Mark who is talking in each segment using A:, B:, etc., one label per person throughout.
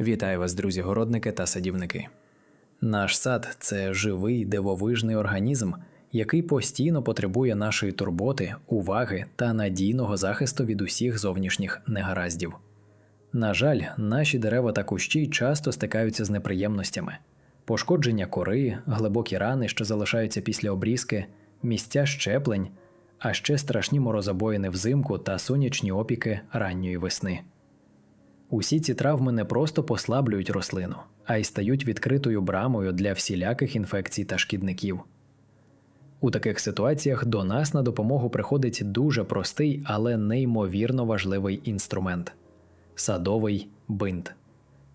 A: Вітаю вас, друзі, городники та садівники. Наш сад це живий дивовижний організм, який постійно потребує нашої турботи, уваги та надійного захисту від усіх зовнішніх негараздів. На жаль, наші дерева та кущі часто стикаються з неприємностями: пошкодження кори, глибокі рани, що залишаються після обрізки, місця щеплень, а ще страшні морозобоїни взимку та сонячні опіки ранньої весни. Усі ці травми не просто послаблюють рослину, а й стають відкритою брамою для всіляких інфекцій та шкідників. У таких ситуаціях до нас на допомогу приходить дуже простий, але неймовірно важливий інструмент садовий бинт.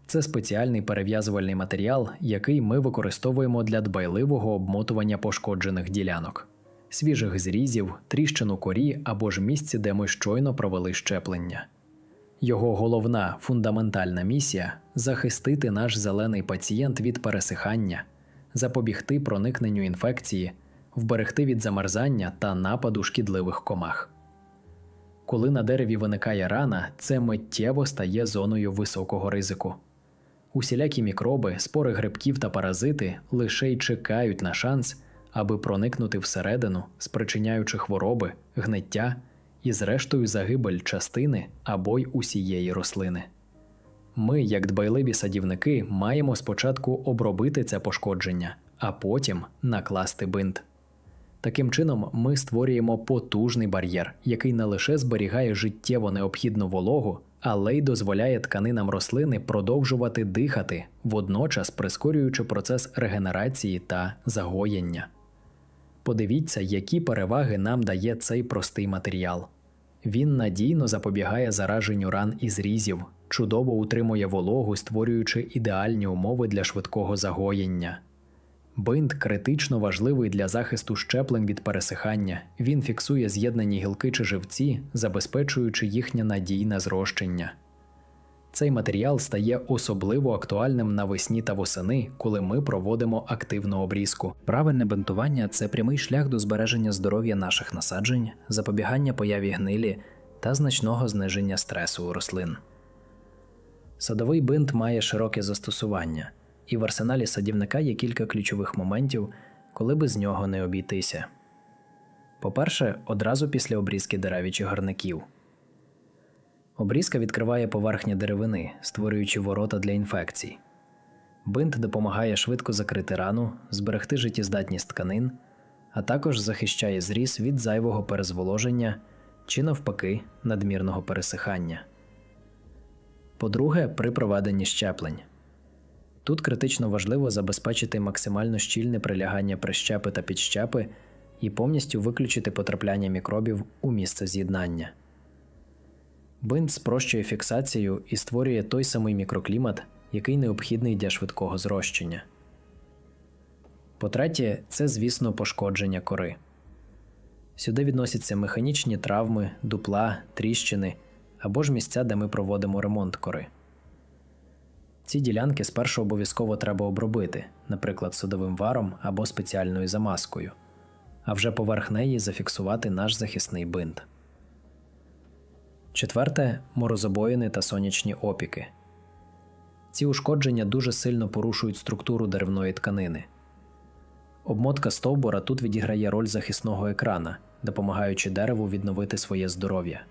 A: Це спеціальний перев'язувальний матеріал, який ми використовуємо для дбайливого обмотування пошкоджених ділянок, свіжих зрізів, тріщин у корі або ж місці, де ми щойно провели щеплення. Його головна фундаментальна місія захистити наш зелений пацієнт від пересихання, запобігти проникненню інфекції, вберегти від замерзання та нападу шкідливих комах. Коли на дереві виникає рана, це миттєво стає зоною високого ризику. Усілякі мікроби, спори грибків та паразити лише й чекають на шанс, аби проникнути всередину, спричиняючи хвороби, гниття і, зрештою, загибель частини або й усієї рослини. Ми, як дбайливі садівники, маємо спочатку обробити це пошкодження, а потім накласти бинт. Таким чином, ми створюємо потужний бар'єр, який не лише зберігає життєво необхідну вологу, але й дозволяє тканинам рослини продовжувати дихати, водночас прискорюючи процес регенерації та загоєння. Подивіться, які переваги нам дає цей простий матеріал. Він надійно запобігає зараженню ран і зрізів, чудово утримує вологу, створюючи ідеальні умови для швидкого загоєння. Бинт критично важливий для захисту щеплень від пересихання. Він фіксує з'єднані гілки чи живці, забезпечуючи їхнє надійне зрощення. Цей матеріал стає особливо актуальним навесні та восени, коли ми проводимо активну обрізку.
B: Правильне бинтування це прямий шлях до збереження здоров'я наших насаджень, запобігання появі гнилі та значного зниження стресу у рослин. Садовий бинт має широке застосування, і в арсеналі садівника є кілька ключових моментів, коли без нього не обійтися. По-перше, одразу після обрізки дерев чи гарників. Обрізка відкриває поверхні деревини, створюючи ворота для інфекцій. Бинт допомагає швидко закрити рану, зберегти життєздатність тканин, а також захищає зріз від зайвого перезволоження чи, навпаки, надмірного пересихання. По-друге, при проведенні щеплень. Тут критично важливо забезпечити максимально щільне прилягання прищепи та підщепи і повністю виключити потрапляння мікробів у місце з'єднання. Бинт спрощує фіксацію і створює той самий мікроклімат, який необхідний для швидкого зрощення. По-третє, це, звісно, пошкодження кори. Сюди відносяться механічні травми, дупла, тріщини або ж місця, де ми проводимо ремонт кори. Ці ділянки спершу обов'язково треба обробити, наприклад, садовим варом або спеціальною замазкою, а вже поверх неї зафіксувати наш захисний бинт. Четверте морозобоїни та сонячні опіки. Ці ушкодження дуже сильно порушують структуру деревної тканини. Обмотка стовбура тут відіграє роль захисного екрана, допомагаючи дереву відновити своє здоров'я.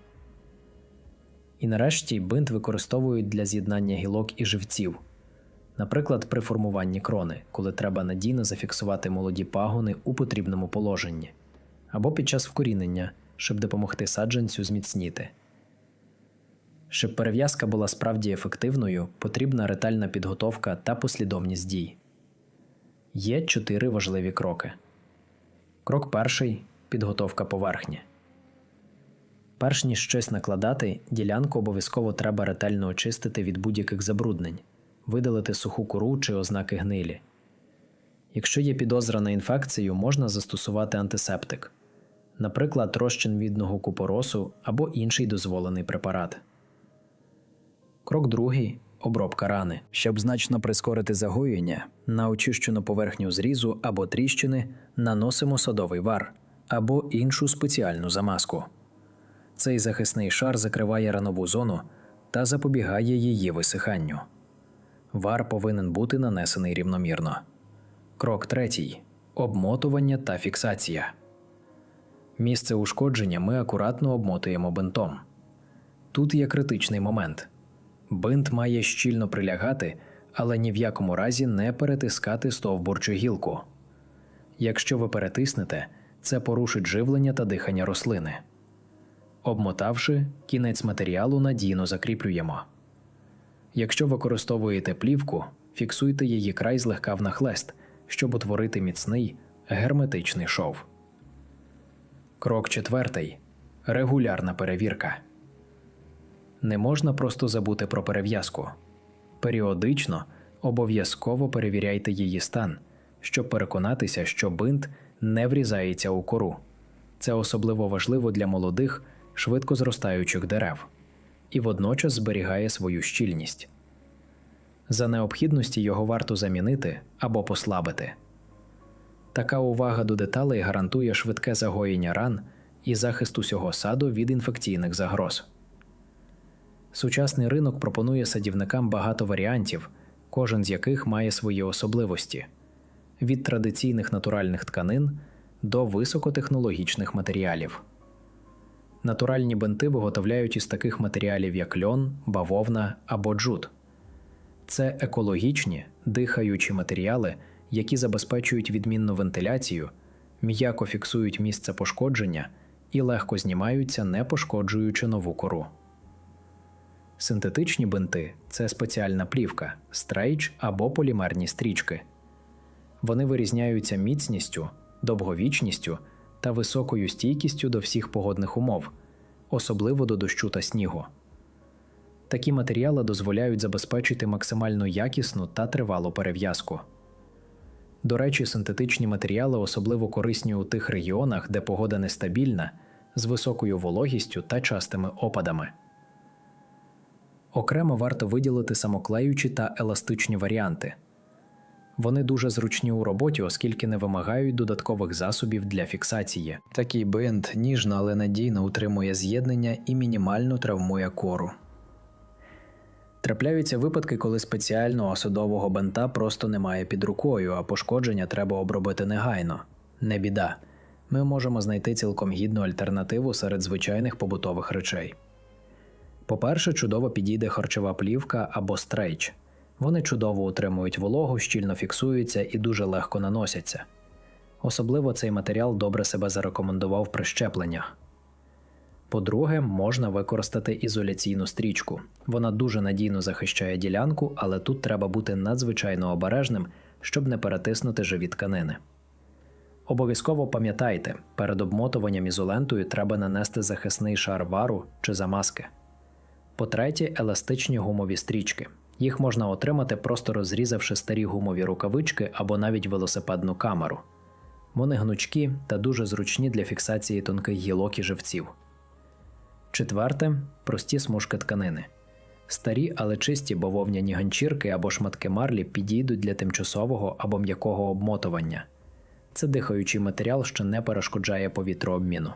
B: І нарешті бинт використовують для з'єднання гілок і живців, наприклад, при формуванні крони, коли треба надійно зафіксувати молоді пагони у потрібному положенні, або під час вкорінення, щоб допомогти саджанцю зміцніти. Щоб перев'язка була справді ефективною, потрібна ретельна підготовка та послідовність дій. Є чотири важливі кроки. Крок перший підготовка поверхні. Перш ніж щось накладати, ділянку обов'язково треба ретельно очистити від будь-яких забруднень, видалити суху кору чи ознаки гнилі. Якщо є підозра на інфекцію, можна застосувати антисептик, наприклад, розчин мідного купоросу або інший дозволений препарат. Крок другий обробка рани. Щоб значно прискорити загоєння, на очищену поверхню зрізу або тріщини наносимо садовий вар або іншу спеціальну замазку. Цей захисний шар закриває ранову зону та запобігає її висиханню.
A: Вар повинен бути нанесений рівномірно. Крок третій обмотування та фіксація. Місце ушкодження ми акуратно обмотуємо бинтом. Тут є критичний момент. Бинт має щільно прилягати, але ні в якому разі не перетискати стовбур чи гілку. Якщо ви перетиснете, це порушить живлення та дихання рослини. Обмотавши, кінець матеріалу надійно закріплюємо. Якщо використовуєте плівку, фіксуйте її край злегка внахлест, щоб утворити міцний герметичний шов. Крок четвертий. Регулярна перевірка. Не можна просто забути про перев'язку. Періодично обов'язково перевіряйте її стан, щоб переконатися, що бинт не врізається у кору. Це особливо важливо для молодих, швидко зростаючих дерев і водночас зберігає свою щільність. За необхідності його варто замінити або послабити. Така увага до деталей гарантує швидке загоєння ран і захист усього саду від інфекційних загроз. Сучасний ринок пропонує садівникам багато варіантів, кожен з яких має свої особливості від традиційних натуральних тканин до високотехнологічних матеріалів. Натуральні бинти виготовляють із таких матеріалів, як льон, бавовна або джут. Це екологічні, дихаючі матеріали, які забезпечують відмінну вентиляцію, м'яко фіксують місце пошкодження і легко знімаються, не пошкоджуючи нову кору. Синтетичні бинти це спеціальна плівка, стрейч або полімерні стрічки. Вони вирізняються міцністю, довговічністю та високою стійкістю до всіх погодних умов, особливо до дощу та снігу. Такі матеріали дозволяють забезпечити максимально якісну та тривалу перев'язку. До речі, синтетичні матеріали особливо корисні у тих регіонах, де погода нестабільна, з високою вологістю та частими опадами. Окремо варто виділити самоклеючі та еластичні варіанти. Вони дуже зручні у роботі, оскільки не вимагають додаткових засобів для фіксації. Такий бинт ніжно, але надійно утримує з'єднання і мінімально травмує кору. Трапляються випадки, коли спеціального садового бинта просто немає під рукою, а пошкодження треба обробити негайно. Не біда. Ми можемо знайти цілком гідну альтернативу серед звичайних побутових речей. По-перше, чудово підійде харчова плівка або стрейч. Вони чудово утримують вологу, щільно фіксуються і дуже легко наносяться. Особливо цей матеріал добре себе зарекомендував при щепленнях. По-друге, можна використати ізоляційну стрічку. Вона дуже надійно захищає ділянку, але тут треба бути надзвичайно обережним, щоб не перетиснути живі тканини. Обов'язково пам'ятайте, перед обмотуванням ізолентою треба нанести захисний шар вару чи замазки. По-третє, еластичні гумові стрічки. Їх можна отримати, просто розрізавши старі гумові рукавички або навіть велосипедну камеру. Вони гнучкі та дуже зручні для фіксації тонких гілок і живців. Четверте прості смужки тканини. Старі, але чисті бавовняні ганчірки або шматки марлі підійдуть для тимчасового або м'якого обмотування. Це дихаючий матеріал, що не перешкоджає повітрообміну.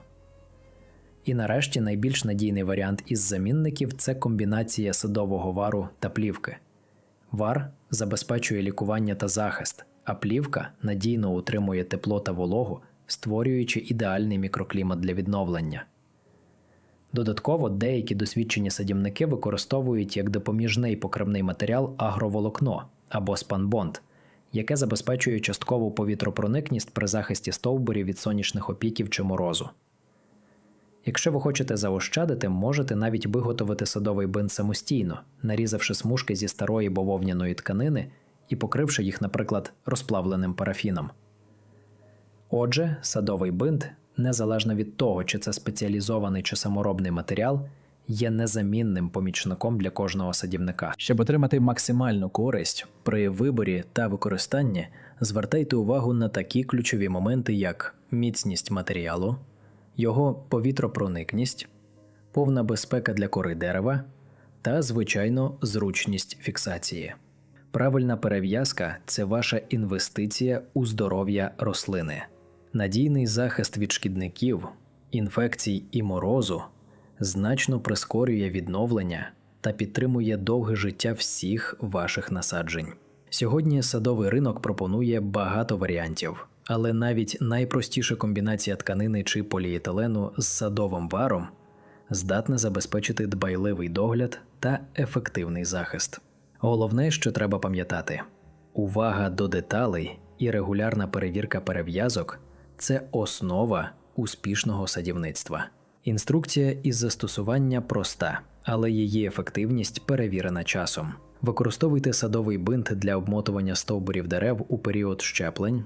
A: І нарешті найбільш надійний варіант із замінників це комбінація садового вару та плівки. Вар забезпечує лікування та захист, а плівка надійно утримує тепло та вологу, створюючи ідеальний мікроклімат для відновлення. Додатково деякі досвідчені садівники використовують як допоміжний покривний матеріал агроволокно або спанбонд, яке забезпечує часткову повітропроникність при захисті стовбурів від сонячних опіків чи морозу. Якщо ви хочете заощадити, можете навіть виготовити садовий бинт самостійно, нарізавши смужки зі старої бавовняної тканини і покривши їх, наприклад, розплавленим парафіном. Отже, садовий бинт, незалежно від того, чи це спеціалізований чи саморобний матеріал, є незамінним помічником для кожного садівника. Щоб отримати максимальну користь при виборі та використанні, звертайте увагу на такі ключові моменти, як міцність матеріалу, його повітропроникність, повна безпека для кори дерева та, звичайно, зручність фіксації. Правильна перев'язка це ваша інвестиція у здоров'я рослини. Надійний захист від шкідників, інфекцій і морозу значно прискорює відновлення та підтримує довге життя всіх ваших насаджень. Сьогодні садовий ринок пропонує багато варіантів, але навіть найпростіша комбінація тканини чи поліетилену з садовим варом здатна забезпечити дбайливий догляд та ефективний захист. Головне, що треба пам'ятати: увага до деталей і регулярна перевірка перев'язок це основа успішного садівництва. Інструкція із застосування проста, але її ефективність перевірена часом. Використовуйте садовий бинт для обмотування стовбурів дерев у період щеплень,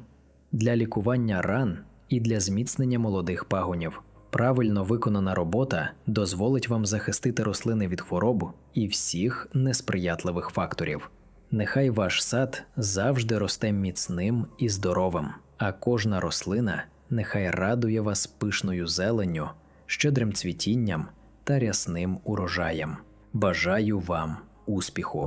A: для лікування ран і для зміцнення молодих пагонів. Правильно виконана робота дозволить вам захистити рослини від хвороб і всіх несприятливих факторів. Нехай ваш сад завжди росте міцним і здоровим, а кожна рослина нехай радує вас пишною зеленню, щедрим цвітінням та рясним урожаєм. Бажаю вам успіху!